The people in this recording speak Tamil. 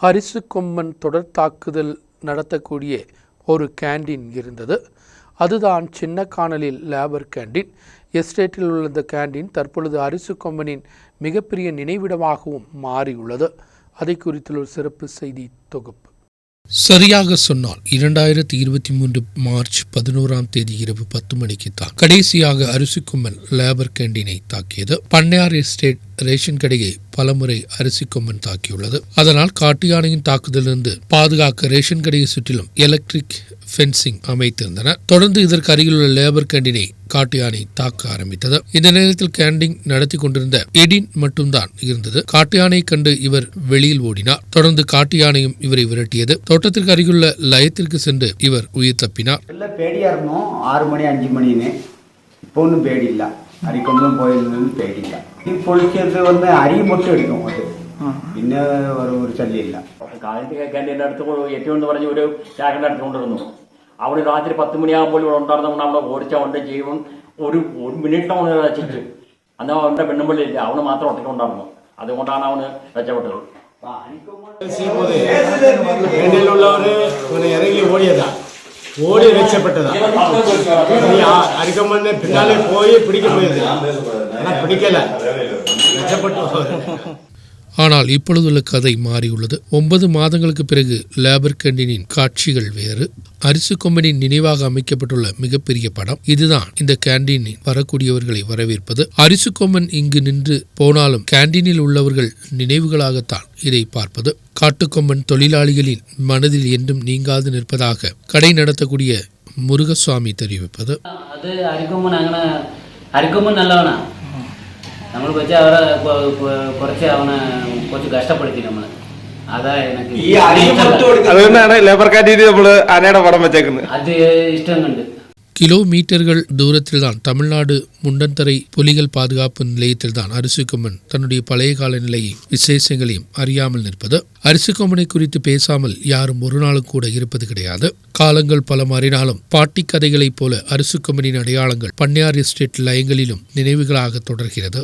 அரிசு கொம்மன் தொடர் தாக்குதல் நடத்தக்கூடிய ஒரு கேண்டீன் இருந்தது. அதுதான் சின்ன காணலில் லேபர் கேண்டீன் எஸ்டேட்டில் உள்ள இந்த கேண்டீன் தற்பொழுது அரிசு கொம்மனின் மிகப்பெரிய நினைவிடமாகவும் மாறியுள்ளது. அதை குறித்துள்ள ஒரு சிறப்பு செய்தி தொகுப்பு. சரியாக சொன்னால் இரண்டாயிரத்தி இருபத்தி மூன்று மார்ச் பதினோராம் தேதி இரவு பத்து மணிக்கு தான் கடைசியாக அரிசி கொம்மன் லேபர் கேண்டீனை தாக்கியது. பண்ணையார் எஸ்டேட் ரேஷன் கடையை பலமுறை அரிசி தாக்கியுள்ளது. அதனால் காட்டு யானையின் தாக்குதலிருந்து பாதுகாக்க ரேஷன் கடையை சுற்றிலும் எலக்ட்ரிக் ஃபென்சிங் அமைத்திருந்தனர் தொடர்ந்து இதற்கு அருகிலுள்ள லேபர் கேண்டினை காட்டு யானை தாக்க ஆரம்பித்தது. இந்த நேரத்தில் கேண்டிங் நடத்தி கொண்டிருந்த எடின் மட்டும்தான் இருந்தது. காட்டு யானை கண்டு இவர் வெளியில் ஓடினார். தொடர்ந்து காட்டு யானையும் இவரை விரட்டியது. தோட்டத்திற்கு அருகிலுள்ள லயத்திற்கு சென்று இவர் உயிர் தப்பினார். இல்லை ஆறு மணி அஞ்சு மணின்னு. இப்போ ஒன்றும் பேடி இல்லை. அரிக்கொண்டும் போயிருந்தது பேடி இல்லை. பொழிக்கிறது வந்து அரிய மட்டும் எடுக்கும் പിന്നെ ഒരു ശല്യമില്ല. കാലത്ത് കേൾക്കാൻ എന്റെ അടുത്ത് ഏറ്റവും എന്ന് ഒരു ചാക്കന്റെ അടുത്ത് കൊണ്ടിരുന്നു അവിടെ രാത്രി പത്ത് മണിയാകുമ്പോൾ ഇവിടെ ഉണ്ടായിരുന്നു അവിടെ ഓടിച്ച അവന്റെ ജീവൻ ഒരു ഒരു മിനിറ്റിനവണ് രക്ഷിച്ചു. എന്നാൽ അവന്റെ പെണ്ണുമ്പിള്ളിയില്ല അവന് മാത്രം ഒറ്റ ഉണ്ടായിരുന്നു അതുകൊണ്ടാണ് അവന് രക്ഷപ്പെട്ടത്. ഇറങ്ങി ഓടിയതാ. ഓടി രക്ഷപ്പെട്ടതാ. അരിക്കമ്മനെ പിന്നാലെ പോയി പിടിക്കപ്പോയത് പിടിക്കല. രക്ഷപ്പെട്ടു. ஆனால் இப்பொழுதுள்ள கதை மாறியுள்ளது. ஒன்பது மாதங்களுக்கு பிறகு லேபர் கண்டினின் காட்சிகள் வேறு. அரிசு கொம்பனின் நினைவாக அமைக்கப்பட்டுள்ள மிகப்பெரிய படம் இதுதான். இந்த கேண்டீனில் வரக்கூடியவர்களை வரவேற்பது. அரிசு கொம்பன் இங்கு நின்று போனாலும் கேண்டீனில் உள்ளவர்கள் நினைவுகளாகத்தான் இதை பார்ப்பது. காட்டுக்கொம்பன் தொழிலாளிகளின் மனதில் என்றும் நீங்காது நிற்பதாக கடை நடத்தக்கூடிய முருகசுவாமி தெரிவிப்பது. அது அரிக்கொம்பன் அங்கே அரிக்கொம்பன் நல்லவனா? നമ്മൾ വെച്ച് അവരെ കൊ- കൊ- കുറച്ച് അവനെ കുറച്ച് കഷ്ടപ്പെടുത്തി നമ്മൾ അതാ എനിക്ക് ഈ അരി மட்டும் എടുക്ക- അതുകൊണ്ടാണ് ലേബർ കാറ്റീരി നമ്മള് ആനയുടെ പടം വെച്ചേക്കുന്നത് അത് ഇഷ്ടം കണ്ട് கிலோமீட்டர்கள் தூரத்தில்தான் தமிழ்நாடு முண்டந்தரை புலிகள் பாதுகாப்பு நிலையத்தில்தான் அரிசிக்கொம்மன் தன்னுடைய பழைய கால நிலையை விசேஷங்களையும் அறியாமல் நிற்பது அரிசிக்கொம்மனை குறித்து பேசாமல் யாரும் ஒரு நாளும் கூட இருப்பது கிடையாது காலங்கள் பல மாறினாலும் பாட்டி கதைகளைப் போல அரிசிக்கொம்மனின் அடையாளங்கள் பண்ணையார் எஸ்டேட் லயங்களிலும் நினைவுகளாக தொடர்கிறது